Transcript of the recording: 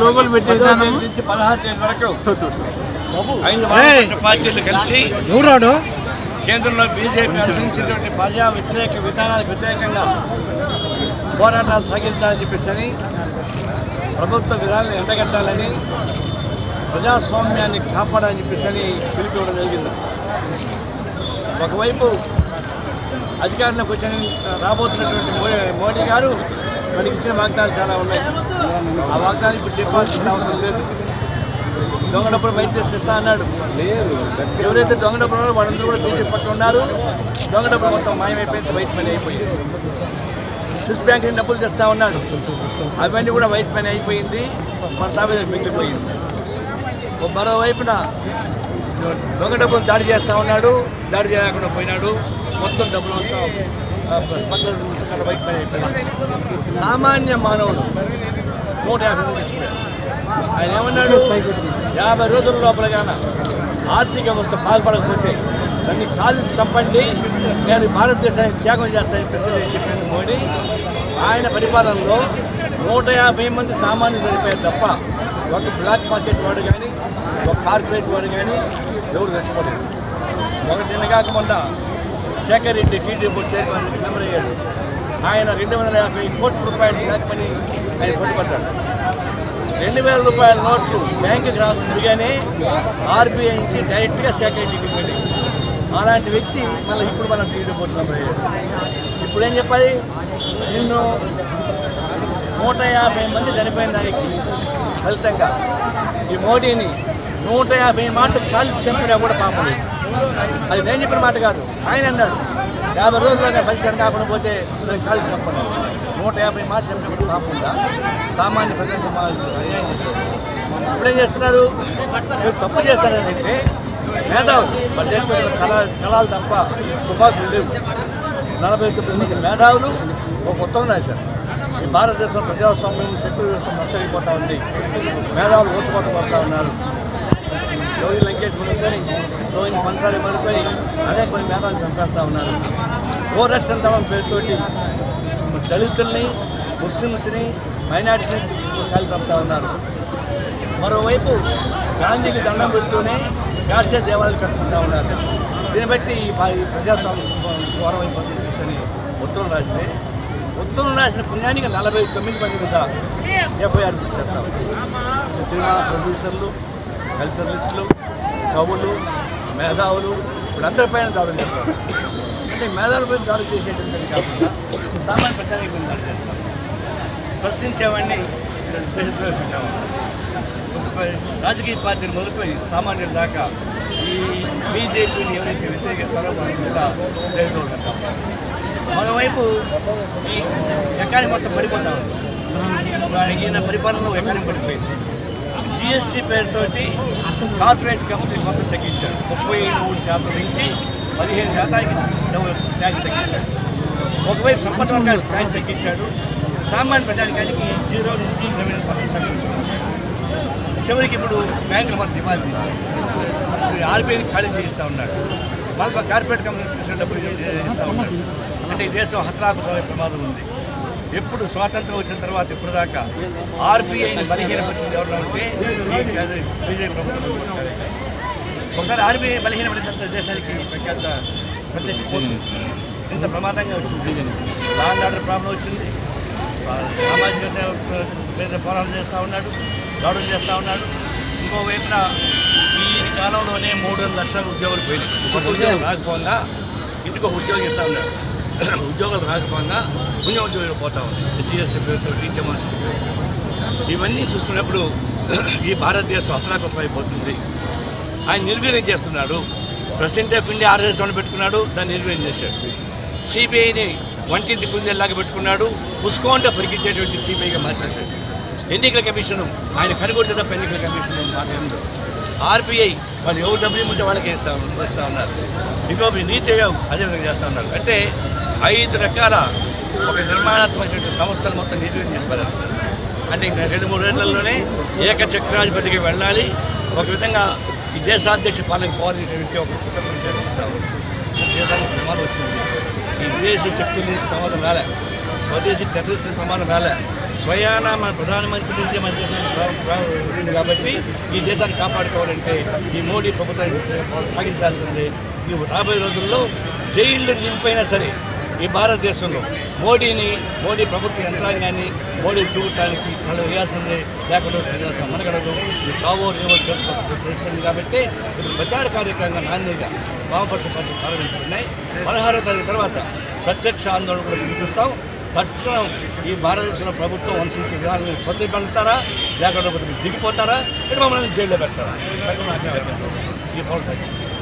లోపల నుంచి పదహారు తేదీ వరకు ఐదు పార్టీలు కలిసి ఎవరాడు కేంద్రంలో బీజేపీ అనుసరించినటువంటి ప్రజా వ్యతిరేక విధానాలకు వ్యతిరేకంగా పోరాటాలు సాగించాలని చెప్పేసి ప్రభుత్వ విధానాలను ఎండగట్టాలని ప్రజాస్వామ్యాన్ని కాపాడాలని చెప్పేసి పిలిపివ్వడం జరిగింది. ఒకవైపు అధికారంలోకి వచ్చిన రాబోతున్నటువంటి మోడీ గారు మనకి ఇచ్చిన వాగ్దానాలు చాలా ఉన్నాయి. ఆ వాగ్దానం ఇప్పుడు చెప్పాల్సిన అవసరం లేదు. దొంగ డబ్బులు బయట తీసుకొస్తా అన్నాడు. ఎవరైతే దొంగ డబ్బులు ఉన్నారో వాళ్ళందరూ కూడా బీజేపీ పట్ల ఉన్నారు. దొంగ డబ్బులు మొత్తం మాయమైపోయింది వైట్ మనీ అయిపోయింది. స్విస్ బ్యాంక్ నుంచి డబ్బులు తెస్తా ఉన్నాడు. అవన్నీ కూడా వైట్ మనీ అయిపోయింది. మన తాబేద మిగిలిపోయింది ఓ మరోవైపున దొంగ డబ్బులు దాడి చేస్తా ఉన్నాడు. దాడి చేయకుండా పోయినాడు. మొత్తం డబ్బులు అంతా స్మగ్లర్ బైక్ వైట్ అయిపోయింది సామాన్య మానవుడు నూట యాభై మంది చచ్చిపోయారు. ఆయన ఏమన్నాడు? యాభై రోజుల లోపల గాన ఆర్థిక వ్యవస్థ బాగుపడకపోతే దాన్ని కాదు చంపండి నేను భారతదేశానికి త్యాగం చేస్తానని ప్రెసిడెంట్ చెప్పాను మోడీ ఆయన పరిపాలనలో నూట యాభై మంది సామాన్యులు చనిపోయారు తప్ప ఒక బ్లాక్ మార్కెట్ వాడు కానీ ఒక కార్పొరేట్ వాడు కానీ ఎవరు చచ్చిపోలేదు. ఒకటి నిన్నగాక మొన్న Shekhar Reddy TD board chairman member అయ్యాడు ఆయన రెండు వందల యాభై కోట్ల రూపాయలు బ్లాక్ మనీ ఆయన పట్టుబడ్డాడు రెండు వేల రూపాయల నోట్లు బ్యాంకుకి రాగానే ఆర్బీఐ నుంచి డైరెక్ట్గా సెక్రటరీకి వెళ్ళి అలాంటి వ్యక్తి మళ్ళీ ఇప్పుడు మనం టీవీ పోతున్నాం ఇప్పుడు ఏం చెప్పాలి? నిన్ను నూట యాభై మంది చనిపోయిన దానికి ఫలితంగా ఈ మోడీని నూట యాభై మాటలు కాలు చంపినా కూడా పాపలేదు అది నేను చెప్పిన మాట కాదు. ఆయన అన్నాడు యాభై రోజుల్లో పరిష్కారం కాకుండా పోతే దాన్ని కాలు చంపను నూట యాభై మార్చి చంపినప్పుడు కాకుండా సామాన్య ప్రజలు అన్యాయం చేశారు. ఇప్పుడేం చేస్తున్నారు? మీరు తప్పు చేస్తారంటే మేధావులు. మరి చేసిన కళా కళాలు తప్ప తుపాకులు లేవు. నలభై తొమ్మిది మేధావులు ఒక ఉత్తరం రాశారు. ఈ భారతదేశం ప్రజాస్వామ్యం శక్తి వ్యవస్థ నష్టమైపోతా ఉంది. మేధావులు ఊచకోతకు వస్తూ ఉన్నారు. గౌరీ లంకేష్ మొదలుకొని రోహిత్ పన్సారి మొదలుకొని అదే కొన్ని మేధావులు చంపేస్తూ ఉన్నారు. గోరక్షణ దళం పేరుతోటి దళితుల్ని ముస్లిమ్స్ని మైనార్టీని కలిసి చంపుతా ఉన్నారు. మరోవైపు గాంధీకి దండం పెడుతూనే గాడ్సే దేవాలయాలు కట్టుకుంటా ఉన్నారు. దీన్ని బట్టి ఈ ప్రజాస్వామ్యం ఘోరం అయిపోతుంది అని ఉత్తరం రాస్తే ఉత్తరం రాసిన పుణ్యానికి నలభై తొమ్మిది మంది మీద ఎఫ్ఐఆర్ చేస్తాం సినిమా ప్రొడ్యూసర్లు కల్చరలిస్టులు కవులు మేధావులు వీళ్ళందరిపైన దాడులు చేస్తారు. అంటే మేధావులపై దాడులు చేసేటువంటిది కాకుండా సామాన్య ప్రజానికి పైన దాడులు చేస్తారు. ప్రశ్నించేవాడిని దేశద్రోహి రాజకీయ పార్టీని మొదలుపోయి సామాన్యుల దాకా ఈ బీజేపీని ఎవరైతే వ్యతిరేకిస్తారో వాళ్ళ మీద దేశద్రోహులు పెట్టాము. మరోవైపు ఈ ఎకానమీ మొత్తం పడిపోతా ఉంది. ఈయన పరిపాలనలో ఎకానమీ పడిపోయింది. జిఎస్టీ పేరుతోటి కార్పొరేట్ కంపెనీ మొత్తం తగ్గించాడు ముప్పై మూడు శాతం నుంచి పదిహేను శాతానికి ట్యాక్స్ తగ్గించాడు ఒకవైపు సంపద వర్గానికి ట్యాక్స్ తగ్గించాడు సామాన్య ప్రజానికానికి జీరో నుంచి ఇరవై ఐదు పర్సెంట్ తగ్గించాడు చివరికి ఇప్పుడు బ్యాంకులు మన డిమాండ్ తీస్తాయి ఆర్బీఐని ఖాళీ చేయిస్తూ ఉన్నాడు మళ్ళీ కార్పొరేట్ కంపెనీ తీసుకున్న డబ్బులు ఇస్తూ ఉన్నాడు అంటే ఈ దేశం హతరాకుతమైన ప్రమాదం ఉంది ఎప్పుడు స్వాతంత్రం వచ్చిన తర్వాత ఇప్పుడు దాకా ఆర్బీఐని బలహీనపరిచింది ఎవరు అంటే బీజేపీ ప్రభుత్వం. ఒకసారి ఆర్బీఐ బలహీనపడిన తర్వాత దేశానికి ప్రఖ్యాత ప్రతిష్ట ఇంత ప్రమాదంగా వచ్చింది. లాండ్ ఆర్డర్ ప్రాబ్లం వచ్చింది. సామాజిక మీద పోరాటం చేస్తూ ఉన్నాడు దాడులు చేస్తూ ఉన్నాడు. ఇంకోవైపున ఈ కాలంలోనే మూడు లక్షల ఉద్యోగులు పోయినాయి. ఒక ఉద్యోగం రాకపోగా ఇంటికి ఒక ఉద్యోగం ఇస్తూ ఉన్నాడు. ఉద్యోగాలు రాకపోగా పుణ్య ఉద్యోగులు పోతా ఉంది జిఎస్టీ పేరుతో డెమాన్స్టీ ఇవన్నీ చూస్తున్నప్పుడు ఈ భారతదేశం అతలాకుతలం అయిపోతుంది. ఆయన నిర్వీర్యం చేస్తున్నాడు. ప్రెసిడెంట్ ఆఫ్ ఇండియా ఆర్ఎస్ పెట్టుకున్నాడు. దాన్ని నిర్వీర్యం చేశాడు. సిబిఐని వంటింటి కుందేలాగా పెట్టుకున్నాడు. పుష్కోంటే పరిగించేటువంటి సిబిఐగా మార్చేశాడు. ఎన్నికల కమిషన్ ఆయన కనుగొడితే తప్ప ఎన్నికల కమిషన్ మాట ఆర్బీఐ వాళ్ళు ఎవరు డబ్బులు ఇమ్మంటే వాళ్ళకి వేస్తా ఉన్నారు. ఇంకో నీతి అదేవిధంగా చేస్తూ ఉన్నారు. అంటే ఐదు రకాల ఒక నిర్మాణాత్మకమైనటువంటి సంస్థలు మొత్తం నిర్వీర్యం చేసి అంటే ఇంకా రెండు మూడు ఏళ్ళలోనే ఏకచక్రాధిపతికి వెళ్ళాలి. ఒక విధంగా ఈ దేశాధ్యక్ష పాలన పోవాలనేటువంటి ఒక కుటుంబం చేస్తాము దేశానికి ప్రమాదం వచ్చింది. ఈ విదేశీ శక్తుల నుంచి ప్రమాదం రాలే. స్వదేశీ టెర్రరిస్టుల ప్రమాదం రాలే. స్వయాన మన ప్రధానమంత్రి నుంచి మన దేశానికి వచ్చింది కాబట్టి ఈ దేశాన్ని కాపాడుకోవాలంటే ఈ మోడీ ప్రభుత్వాన్ని సాగించాల్సిందే. ఈ రాబోయే రోజుల్లో జైళ్ళు నింపైనా సరే ఈ భారతదేశంలో మోడీని మోడీ ప్రభుత్వ యంత్రాంగాన్ని మోడీ చూడటానికి కళ్ళు వేయాల్సిందే లేకుండా మనగడదు ఈ చావో రేవో తెలుసుకోవాల్సిన కాబట్టి ఇప్పుడు ప్రచార కార్యక్రమంగా నాందేగా వామపక్ష పార్టీ ప్రారంభించుకున్నాయి పదహారో తారీఖు తర్వాత ప్రత్యక్ష ఆందోళన కూడా పిలిపిస్తాం తక్షణం ఈ భారతదేశంలో ప్రభుత్వం అనుసరించే విధానాన్ని స్వచ్ఛపెడతారా లేకపోతే దిగిపోతారా ఇక్కడ మమ్మల్ని జైల్లో పెడతారా? ఈ పౌరు సాగిస్తారు